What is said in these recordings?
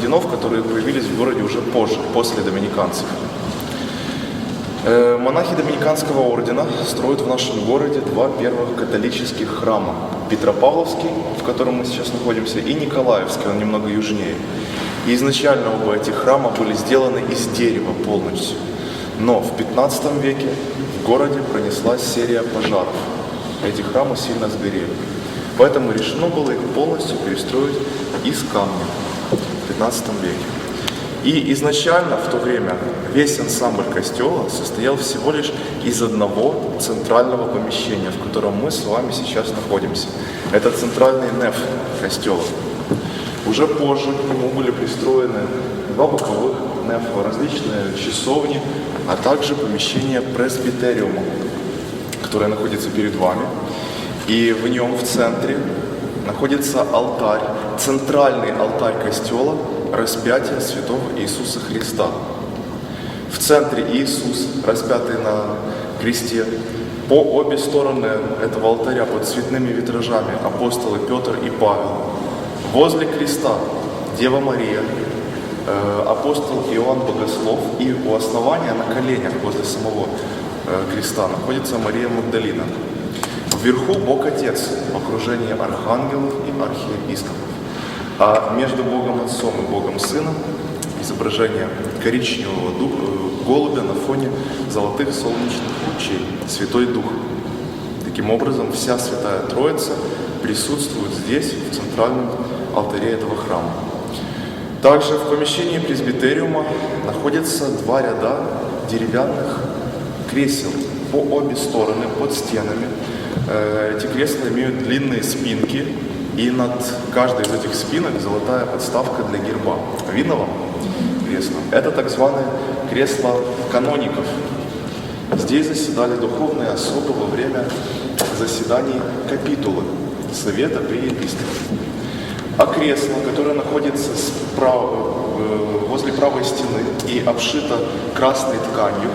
орденов, которые появились в городе уже позже, после доминиканцев. Э, Монахи Доминиканского ордена строят в нашем городе два первых католических храма. Петропавловский, в котором мы сейчас находимся, и Николаевский, он немного южнее. И изначально оба этих храма были сделаны из дерева полностью. Но в 15 веке в городе пронеслась серия пожаров. Эти храмы сильно сгорели. Поэтому решено было их полностью перестроить из камня 15 веке. И изначально в то время весь ансамбль костела состоял всего лишь из одного центрального помещения, в котором мы с вами сейчас находимся. Это центральный неф костела. Уже позже к нему были пристроены два боковых нефа, различные часовни, а также помещение пресбитериума, которое находится перед вами. И в нем в центре находится алтарь, центральный алтарь костела распятия святого Иисуса Христа. В центре Иисус, распятый на кресте. По обе стороны этого алтаря под цветными витражами апостолы Петр и Павел. Возле креста Дева Мария, э, апостол Иоанн Богослов и у основания на коленях возле самого э, креста находится Мария Магдалина. Вверху Бог Отец в окружении архангелов и архиепископов. А между Богом Отцом и Богом Сыном изображение коричневого э, голубя на фоне золотых солнечных лучей, Святой Дух. Таким образом, вся Святая Троица присутствует здесь, в центральном алтаре этого храма. Также в помещении пресбитериума находятся два ряда деревянных кресел по обе стороны, под стенами. Э, Эти кресла имеют длинные спинки, и над каждой из этих спинок золотая подставка для герба. Видно вам кресло? Это так званые кресла каноников. Здесь заседали духовные особы во время заседаний капитулы Совета при епископе. А кресло, которое находится справа, э, возле правой стены и обшито красной тканью,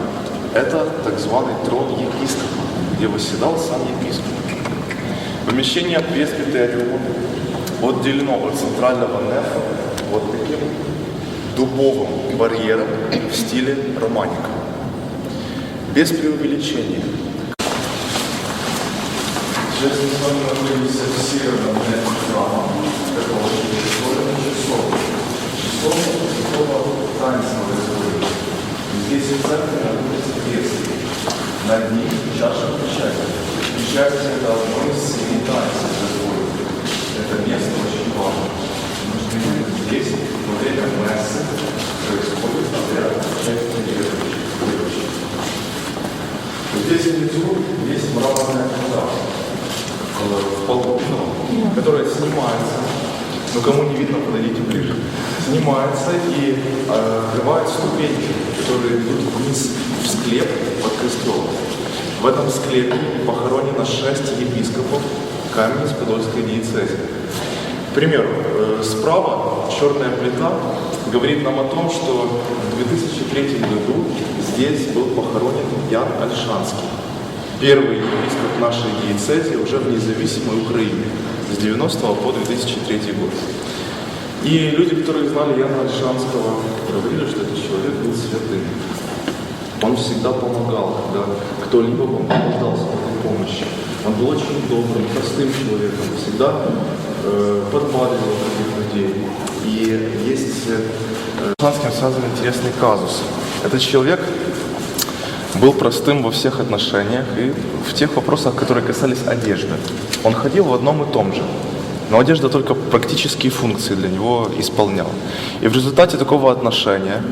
это так званый трон епископа, где восседал сам епископ. Помещение пресбитериума отделено от центрального нефа вот таким дубовым барьером в стиле романика. Без преувеличения. Сейчас мы с вами находимся в северном нефе храма. Это очень прикольно часов. Часов такого танца происходит. Здесь в центре находится кресло. Над ним чаша причастия. Причастие это одно из семи танцев происходит. Это место очень важно. Потому что именно здесь во время мессы происходит обряд причастия верующих. верующих. Вот Здесь внизу есть мраморная плита э, в полу, которая снимается, но кому не видно, подойдите ближе, снимается и э, открывает ступеньки, которые идут вниз в склеп под костелом. В этом склепе похоронено шесть епископов Каменец-Подольской диецезии. К примеру, э, справа черная плита говорит нам о том, что в 2003 году здесь был похоронен Ян Альшанский, первый епископ нашей диецезии уже в независимой Украине с 90 по 2003 год. И люди, которые знали Яна Альшанского, говорили, что этот человек был святым. Он всегда помогал, когда кто-либо нуждался в этой помощи. Он был очень добрым, простым человеком, всегда э, подбадривал таких людей. И есть э, с Альшанским связан интересный казус. Этот человек был простым во всех отношениях и в тех вопросах, которые касались одежды. Он ходил в одном и том же. Но одежда только практические функции для него исполняла. И в результате такого отношения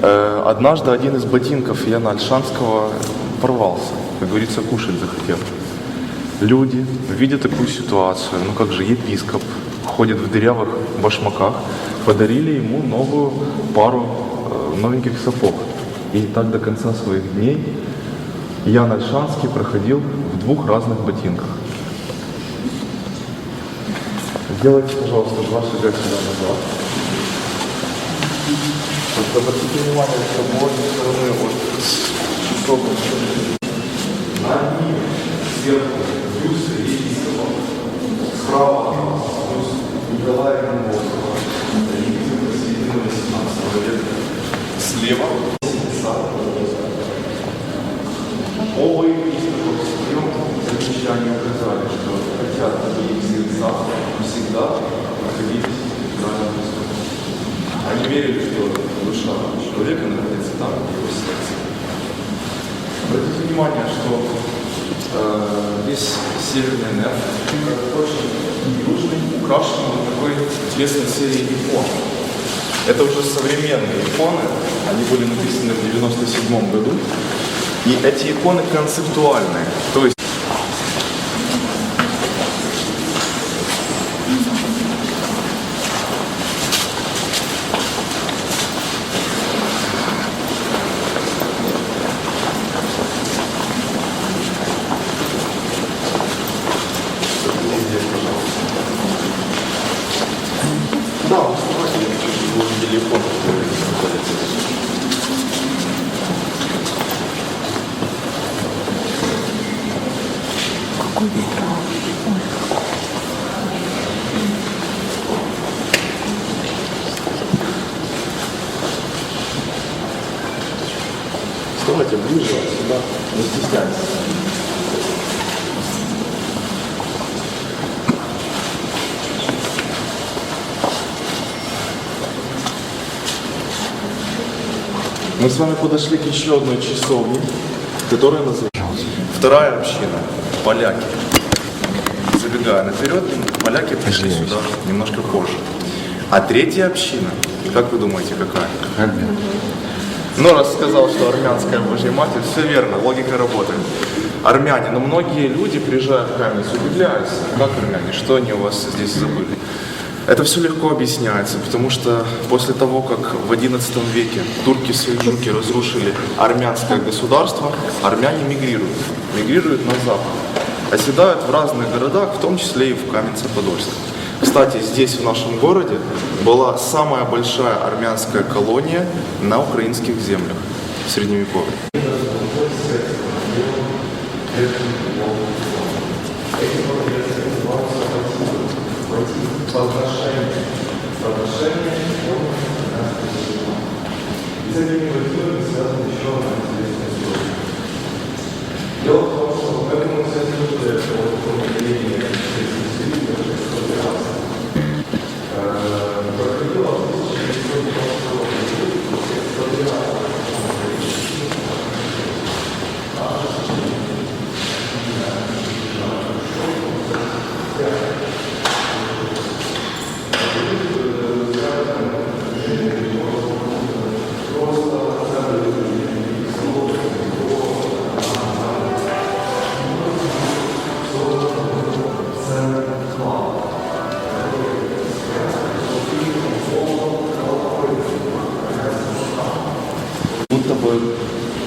э, однажды один из ботинков Яна Альшанского порвался. Как говорится, кушать захотел. Люди, видя такую ситуацию, ну как же епископ, ходит в дырявых башмаках, подарили ему новую пару э, новеньких сапог. И так до конца своих дней Ян Альшанский проходил в двух разных ботинках. Сделайте, пожалуйста, два шага сюда назад. Вот обратите внимание, что обратной стороны от часов над ним сверху бюсты епископа, справа от нас бюст Николая Громовского, Никиты Васильевны Слева Епископа в своем завещании указали, что хотят такие сердца всегда находились в правильном месте. Они верили, что душа человека находится там, где его сердце. Обратите внимание, что э, здесь северный неф, очень южный, украшен вот такой интересной серией икон. Это уже современные иконы, они были написаны в 97 году. И эти иконы концептуальные. То есть Вставайте ближе сюда, не стесняйтесь. Мы с вами подошли к еще одной часовне, которая называется Вторая община – поляки. Забегая наперед, поляки пришли сюда немножко позже. А третья община, как вы думаете, какая? Ну, раз сказал, что армянская Божья Матерь, все верно, логика работает. Армяне, но многие люди, приезжая в Каменец, удивляются, как армяне, что они у вас здесь забыли. Это все легко объясняется, потому что после того, как в XI веке турки-сельджуки разрушили армянское государство, армяне мигрируют, мигрируют на запад, оседают в разных городах, в том числе и в Каменце-Подольске. Кстати, здесь, в нашем городе, была самая большая армянская колония на украинских землях в Средневековье.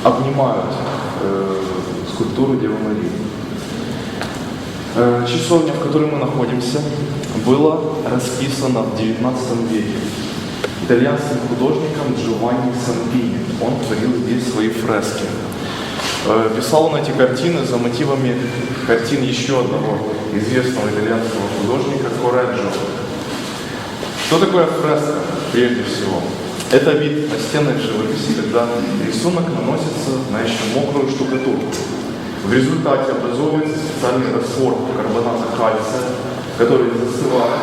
Обнимают э, скульптуру Девы Марии. Э, часовня, в которой мы находимся, была расписана в 19 веке итальянским художником Джованни Сампини. Он творил здесь свои фрески. Э, Писал он эти картины за мотивами картин еще одного известного итальянского художника Кореджо. Что такое фреска, прежде всего? Это вид настенной живописи, когда рисунок наносится на еще мокрую штукатурку. В результате образовывается специальный раствор карбоната кальция, который застывает,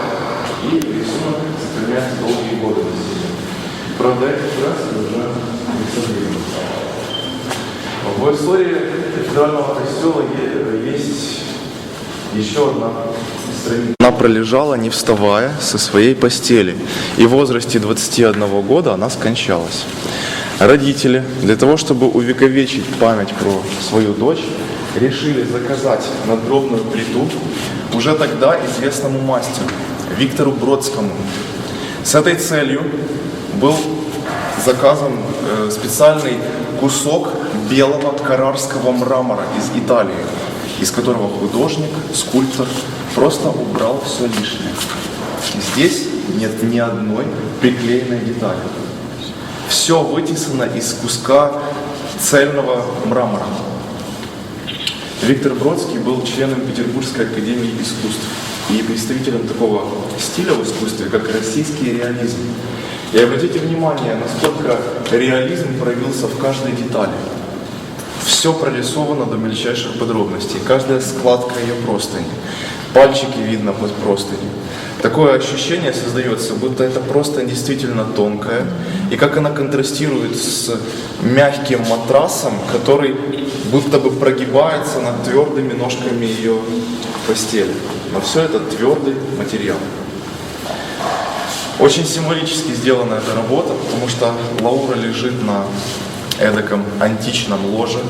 и рисунок сохраняется долгие годы. Правда, эти фрески уже реставрированы. В истории федерального костела есть еще одна страница. Она пролежала, не вставая, со своей постели. И в возрасте 21 года она скончалась. Родители, для того, чтобы увековечить память про свою дочь, решили заказать надгробную плиту уже тогда известному мастеру Виктору Бродскому. С этой целью был заказан э, специальный кусок белого карарского мрамора из Италии, из которого художник, скульптор просто убрал все лишнее. Здесь нет ни одной приклеенной детали. Все вытесано из куска цельного мрамора. Виктор Бродский был членом Петербургской академии искусств и представителем такого стиля в искусстве, как российский реализм. И обратите внимание, насколько реализм проявился в каждой детали. Все прорисовано до мельчайших подробностей. Каждая складка ее простыни. Пальчики видно под простыней. Такое ощущение создается, будто это просто действительно тонкая. И как она контрастирует с мягким матрасом, который будто бы прогибается над твердыми ножками ее постели. Но все это твердый материал. Очень символически сделана эта работа, потому что Лаура лежит на эдаком античном ложе,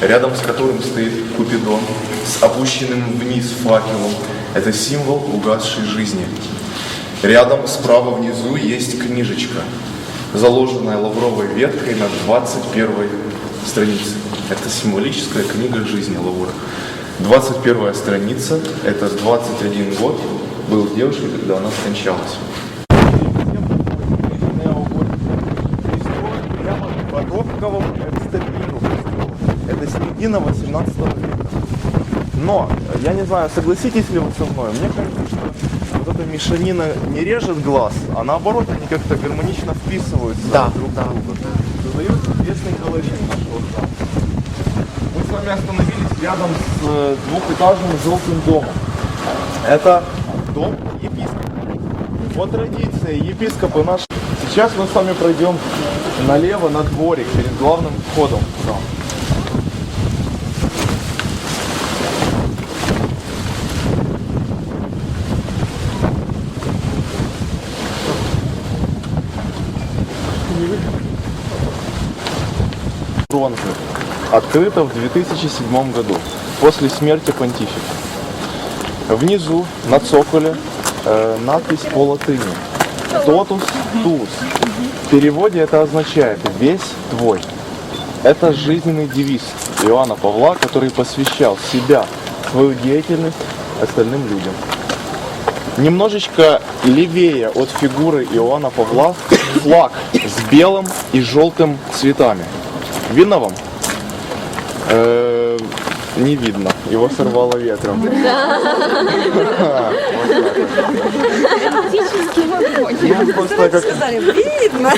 рядом с которым стоит Купидон с опущенным вниз факелом. Это символ угасшей жизни. Рядом справа внизу есть книжечка, заложенная лавровой веткой на 21 странице. Это символическая книга жизни Лауры. 21 страница, это 21 год был девушкой, когда она скончалась. Середина 18 века. Но, я не знаю, согласитесь ли вы со мной, мне кажется, что вот эта мешанина не режет глаз, а наоборот, они как-то гармонично вписываются Да, друг в да. друга. Создают известный колорит нашего храма. Мы с вами остановились рядом с э, двухэтажным желтым домом. Это дом епископа. По традиции епископы наши. Сейчас мы с вами пройдем налево на дворик перед главным входом в храм. Бронзы. Открыто в 2007 году, после смерти понтифика. Внизу, на цоколе, э, надпись по латыни. Тотус туус. В переводе это означает «весь твой». Это жизненный девиз Иоанна Павла, который посвящал себя, свою деятельность остальным людям. Немножечко левее от фигуры Иоанна Павла флаг с белым и желтым цветами. Видно вам? Э, Не видно. Его сорвало ветром. Ну, просто как- Сказали, видно.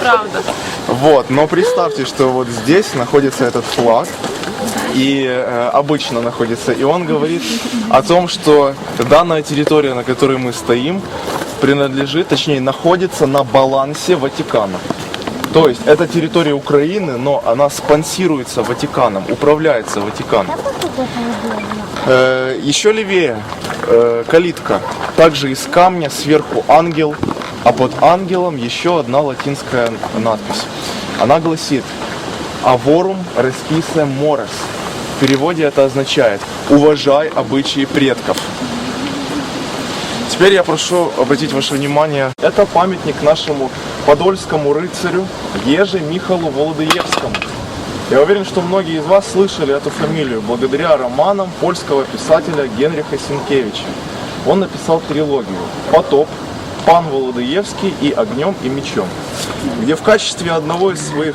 Правда. Вот, но представьте, что вот здесь находится этот флаг, и э, обычно находится, и он говорит о том, что данная территория, на которой мы стоим, принадлежит, точнее, находится на балансе Ватикана. То есть это территория Украины, но она спонсируется Ватиканом, управляется Ватиканом. Э, еще левее э, калитка, также из камня, сверху ангел, а под ангелом еще одна латинская надпись. Она гласит «Avorum respice mores». В переводе это означает «Уважай обычаи предков». Теперь я прошу обратить ваше внимание, это памятник нашему подольскому рыцарю Еже Михалу Володыевскому. Я уверен, что многие из вас слышали эту фамилию благодаря романам польского писателя Генриха Сенкевича. Он написал трилогию «Потоп», «Пан Володыевский» и «Огнем и мечом», где в качестве одного из своих